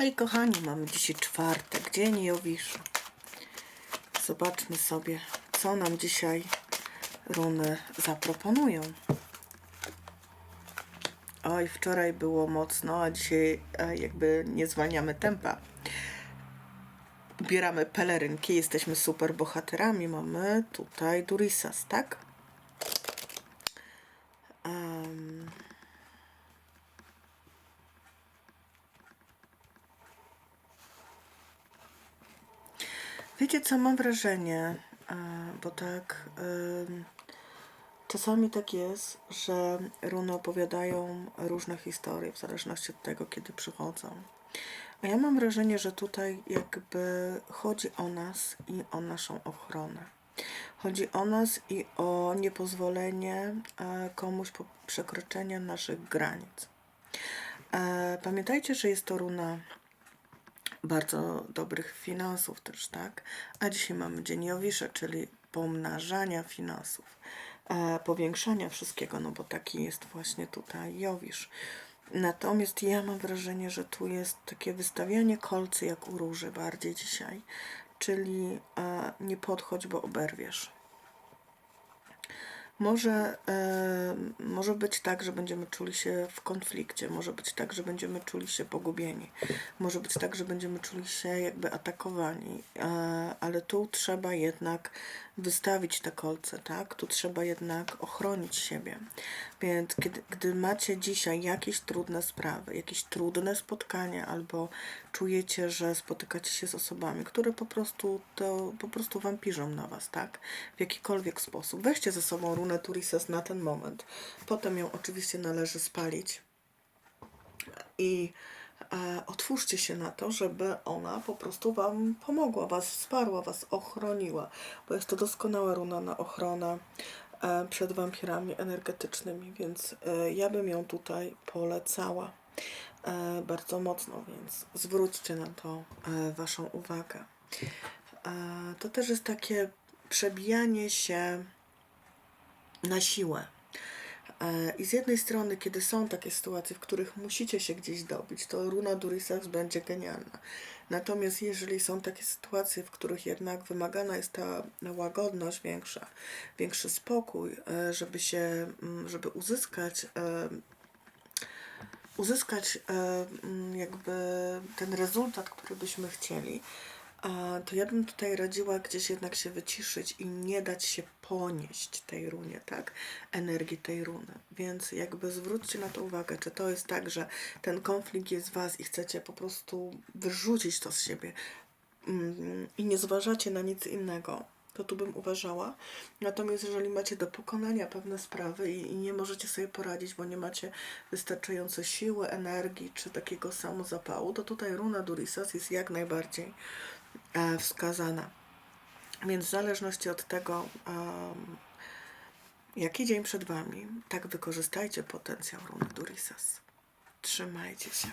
Hej kochani, mamy dzisiaj czwartek, dzień Jowisza. Zobaczmy sobie, co nam dzisiaj runy zaproponują. Oj, wczoraj było mocno, a dzisiaj jakby nie zwalniamy tempa. Ubieramy pelerynki, jesteśmy super bohaterami. Mamy tutaj Durisas, tak? Wiecie co, mam wrażenie, bo tak czasami tak jest, że runy opowiadają różne historie w zależności od tego, kiedy przychodzą. A ja mam wrażenie, że tutaj jakby chodzi o nas i o naszą ochronę. Chodzi o nas i o niepozwolenie e, komuś przekroczenia naszych granic. E, Pamiętajcie, że jest to runa bardzo dobrych finansów też, tak? A dzisiaj mamy Dzień Jowisza, czyli pomnażania finansów, powiększania wszystkiego, no bo taki jest właśnie tutaj Jowisz. Natomiast ja mam wrażenie, że tu jest takie wystawianie kolcy jak u róży bardziej dzisiaj, czyli e, nie podchodź, bo oberwiesz. Może, e, może być tak, że będziemy czuli się w konflikcie, może być tak, że będziemy czuli się pogubieni, może być tak, że będziemy czuli się jakby atakowani, e, ale tu trzeba jednak wystawić te kolce, tak? Tu trzeba jednak ochronić siebie. Więc kiedy, gdy macie dzisiaj jakieś trudne sprawy, jakieś trudne spotkania, albo czujecie, że spotykacie się z osobami, które po prostu to po prostu wampirzą na was, tak? W jakikolwiek sposób. Weźcie ze sobą runę Turisas na ten moment. Potem ją oczywiście należy spalić i e, otwórzcie się na to, żeby ona po prostu Wam pomogła, Was wsparła, Was ochroniła, bo jest to doskonała runa na ochronę e, przed wampirami energetycznymi, więc e, ja bym ją tutaj polecała e, bardzo mocno, więc zwróćcie na to e, Waszą uwagę. E, to też jest takie przebijanie się na siłę. E, I z jednej strony, kiedy są takie sytuacje, w których musicie się gdzieś dobić, to runa Durisas będzie genialna. Natomiast jeżeli są takie sytuacje, w których jednak wymagana jest ta łagodność większa, większy spokój, e, żeby się, mm, żeby uzyskać e, uzyskać mm, jakby ten rezultat, który byśmy chcieli, to ja bym tutaj radziła gdzieś jednak się wyciszyć i nie dać się ponieść tej runie, tak? Energii tej runy. Więc jakby zwróćcie na to uwagę, czy to jest tak, że ten konflikt jest w Was i chcecie po prostu wyrzucić to z siebie mm, i nie zważacie na nic innego, to tu bym uważała. Natomiast jeżeli macie do pokonania pewne sprawy i, nie możecie sobie poradzić, bo nie macie wystarczająco siły, energii czy takiego samozapału, to tutaj runa Durisas jest jak najbardziej e, wskazana. Więc w zależności od tego, jaki dzień przed Wami, tak wykorzystajcie potencjał runy Durisas. Trzymajcie się.